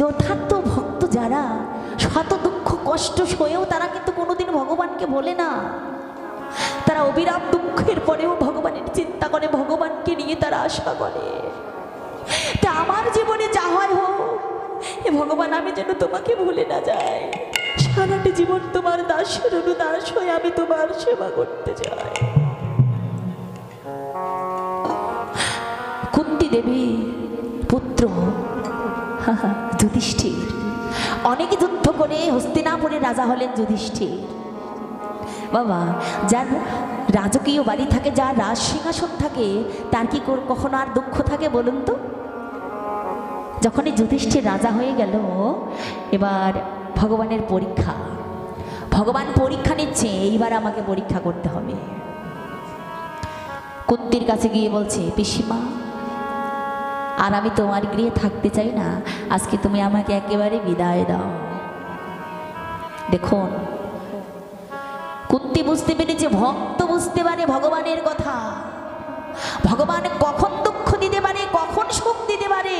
যথার্থ ভক্ত যারা শত দুঃখ কষ্ট সয়েও তারা কিন্তু কোনোদিন ভগবানকে বলে না। তারা অবিরাম দুঃখের পরেও ভগবানের চিন্তা করে, ভগবানকে নিয়ে তারা আশা করে। তা আমার জীবনে যা হয় হোক এ ভগবান, আমি যেন তোমাকে ভুলে না যাই। সারাটি জীবন তোমার দাসের অনুদাস হয়ে আমি তোমার সেবা করতে চাই। কুন্তি দেবী, পুত্র যুধিষ্ঠির। অনেক যুদ্ধ করে হস্তিনাপুরের রাজা হলেন যুধিষ্ঠির। বাবা, যার রাজকীয় বাড়ি থাকে, যার রাজ সিংহাসন থাকে, তার কি কখনো আর দুঃখ থাকে বলুন তো? যখনই যুধিষ্ঠির রাজা হয়ে গেল, এবার ভগবানের পরীক্ষা। ভগবান পরীক্ষা নিচ্ছে, এইবার আমাকে পরীক্ষা করতে হবে। কুন্তির কাছে গিয়ে বলছে, পিসিমা আর আমি তোমার গৃহে থাকতে চাই না। আজকে তুমি আমাকে একেবারে বিদায় দাও। দেখুন কুন্তি বুঝতে পেরেছে, ভক্ত বুঝতে পারে ভগবানের কথা। ভগবান কখন দুঃখ দিতে পারে, কখন সুখ দিতে পারে,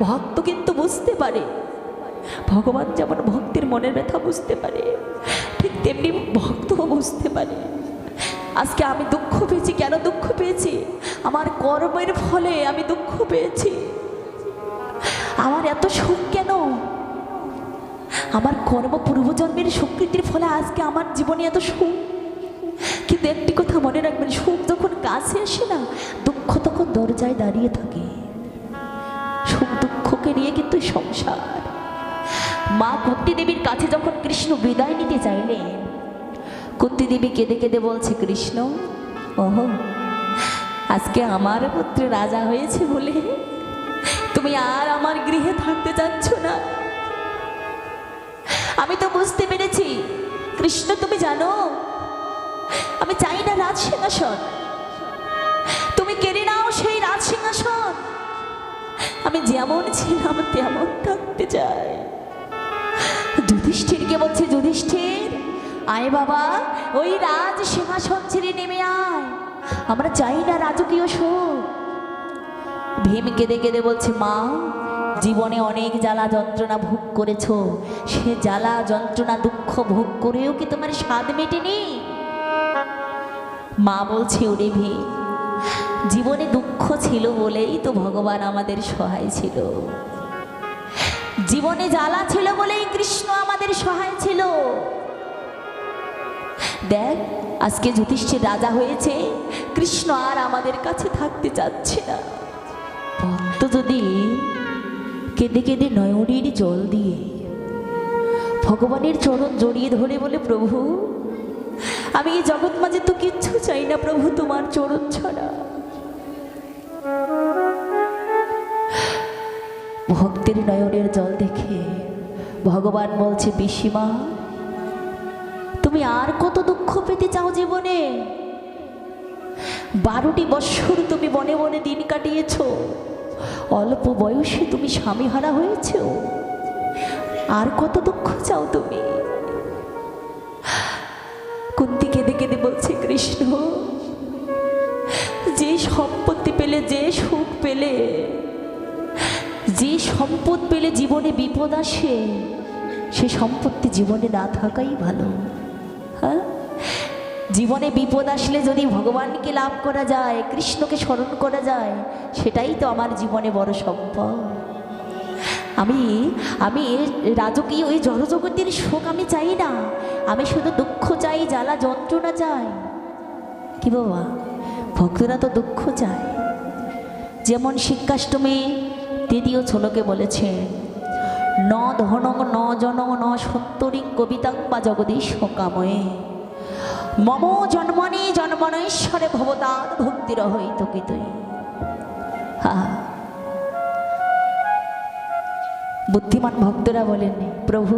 ভক্ত কিন্তু বুঝতে পারে। ভগবান যেমন ভক্তের মনের ব্যথা বুঝতে পারে, ঠিক তেমনি ভক্তও বুঝতে পারে। আজকে আমি দুঃখ পেয়েছি। কেন দুঃখ পেয়েছি? আমার কর্মের ফলে আমি দুঃখ পেয়েছি। আমার এত সুখ কেন? আমার কর্ম পূর্বজন্মের স্বীকৃতির ফলে আজকে আমার জীবনে এত সুখ। কিন্তু একটি কথা মনে রাখবেন, সুখ যখন কাছে আসে না, দুঃখ তখন দরজায় দাঁড়িয়ে থাকে। সুখ দুঃখকে নিয়ে কিন্তু সংসার। মা কুন্তি দেবীর কাছে যখন কৃষ্ণ বিদায় নিতে চাইলেন কুন্তি দেবী কেঁদে কেঁদে বলছে, কৃষ্ণ, ওহ, আজকে আমার পুত্র রাজা হয়েছে বলে তুমি আর আমার গৃহে থাকতে চাচ্ছ না। আমি তো বুঝতে পেরেছি, কৃষ্ণ, তুমি জানো, আমি চাই না রাজ সিংহাসন। তুমি কেড়ে নাও সেই রাজ সিংহাসন। আমি যেমন ছিলাম, তেমন থাকতে চাই। যুধিষ্ঠিরকে বলছে, যুধিষ্ঠির আয় বাবা, ওই রাজ সিংহাসন ছেড়ে নেমে আয়। আমরা চাই না রাজকীয় সুখ। ভীম কেঁদে কেঁদে বলছে, মা, জীবনে অনেক জ্বালা যন্ত্রণা ভোগ করেছ। সে জ্বালা যন্ত্রণা দুঃখ ভোগ করেও কি তোমার স্বাদ মেটেনি? মা বলছে, ওরে ভীম, জীবনে দুঃখ ছিল বলেই তো ভগবান আমাদের সহায় ছিল। জীবনে জ্বালা ছিল বলেই কৃষ্ণ আমাদের সহায় ছিল। দেখ, আজকে যুধিষ্ঠির রাজা হয়েছে, কৃষ্ণ আর আমাদের কাছে থাকতে চাচ্ছে না। ভক্ত যদি কেঁদে কেঁদে নয়নের জল দিয়ে, ভগবানের চরণ জড়িয়ে ধরে বলে, প্রভু, আমি এই জগৎ মাঝে তো কিচ্ছু চাই না, প্রভু, তোমার চরণ ছাড়া। ভক্তের নয়নের জল দেখে ভগবান বলছে, পিসিমা তুমি আর কত দুঃখ পেতে চাও জীবনে? বারোটি বৎসর তুমি বনে বনে দিন কাটিয়েছ। অল্প বয়সে তুমি স্বামী হারা হয়েছ। আর কত দুঃখ চাও তুমি? কুন্তি কেঁদে কেঁদে বলছে, কৃষ্ণ, যে সম্পত্তি পেলে যে সুখ পেলে, যে সম্পদ পেলে জীবনে বিপদ আসে, সে সম্পত্তি জীবনে না থাকাই ভালো। জীবনে বিপদ আসলে যদি ভগবানকে লাভ করা যায়, কৃষ্ণকে স্মরণ করা যায়, সেটাই তো আমার জীবনে বড় সম্পদ। আমি আমি রাজকীয় ওই জড়জগতের শোক আমি চাই না। আমি শুধু দুঃখ চাই, জ্বালা, যন্ত্রণা চাই। কি বাবা? ভক্তরা তো দুঃখ চায়। যেমন শিক্ষাষ্টমী তৃতীয় ছোলকে বলেছেন ন ধনং, ন জনং, ন সত্তরিং কবিতাং বা জগদীশ কাময়ে মম জন্মনি জন্মনৈশ্বরে ভবতাৎ ভক্তির হইত কি তুই বুদ্ধিমান ভক্তরা বলেন, প্রভু,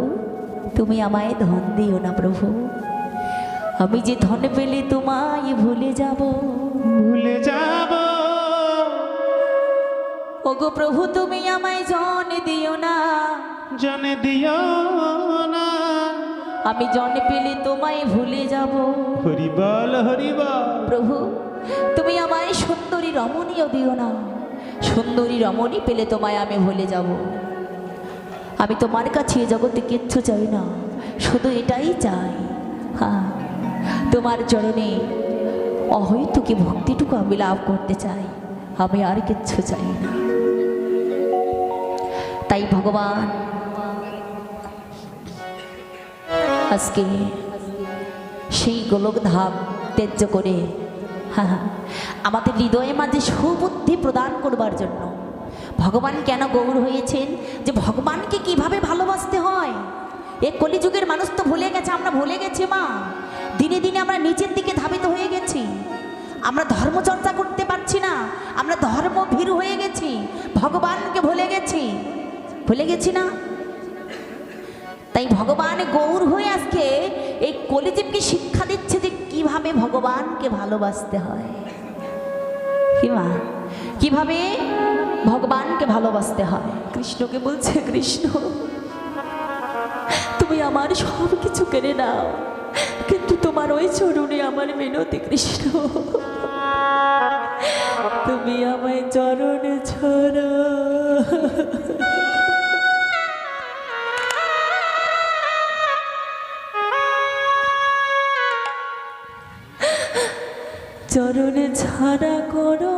তুমি আমায় ধন দিও না প্রভু। আমি যে ধন পেলে তোমায় ভুলে যাব। ভুলে যাব ওগো প্রভু তুমি আমায় জন দিও না। জনে দিও না। আমি জন পেলে তোমায় ভুলে যাব। হরিবল হরিবল প্রভু তুমি আমায় সুন্দরী রমণীও দিও না। সুন্দরী রমণী পেলে তোমায় আমি ভুলে যাব। আমি তোমার কাছে জগতে কিচ্ছু চাই না শুধু এটাই চাই। হ্যাঁ তোমার চরণে অহৈতুকি ভক্তিটুকু আমি লাভ করতে চাই। আমি আর কিচ্ছু চাই না। তাই ভগবান আজকে সেই গোলক ধাপ ত্যায্য করে হ্যাঁ আমাদের হৃদয়ে মাঝে সুবুদ্ধি প্রদান করবার জন্য, ভগবান কেন গৌর হয়েছেন? যে ভগবানকে কীভাবে ভালোবাসতে হয়? এ কলিযুগের মানুষ তো ভুলে গেছে, আমরা ভুলে গেছি মা। দিনে দিনে আমরা নিচের দিকে ধাবিত হয়ে গেছি। আমরা ধর্মচর্চা করতে পারছি না, আমরা ধর্ম ভীরু হয়ে গেছি, ভগবানকে ভুলে গেছি। ভুলে গেছি না? তাই ভগবান গৌর হয়ে আজকে এই কলিজীবকে শিক্ষা দিচ্ছে যে কীভাবে ভগবানকে ভালোবাসতে হয়। কীভাবে ভগবানকে ভালোবাসতে হয়? কৃষ্ণকে বলছে, কৃষ্ণ, তুমি আমার সব কিছু কেড়ে নাও, কিন্তু তোমার ওই চরণে আমার মিনতি কৃষ্ণ। তুমি আমায় চরণে ছড়া চরণে ছাড়া করো।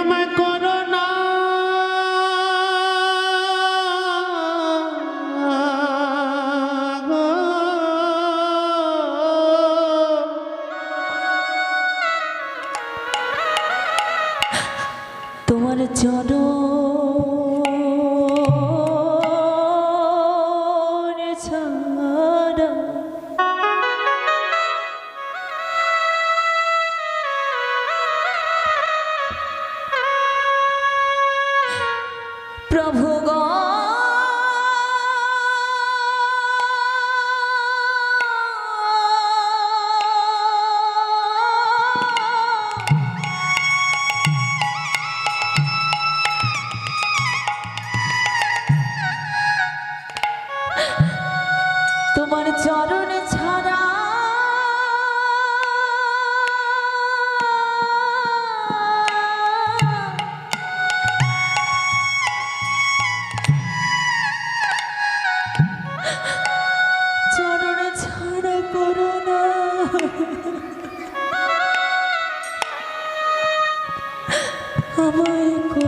আমায় করো না। তোমার চরণে আমায়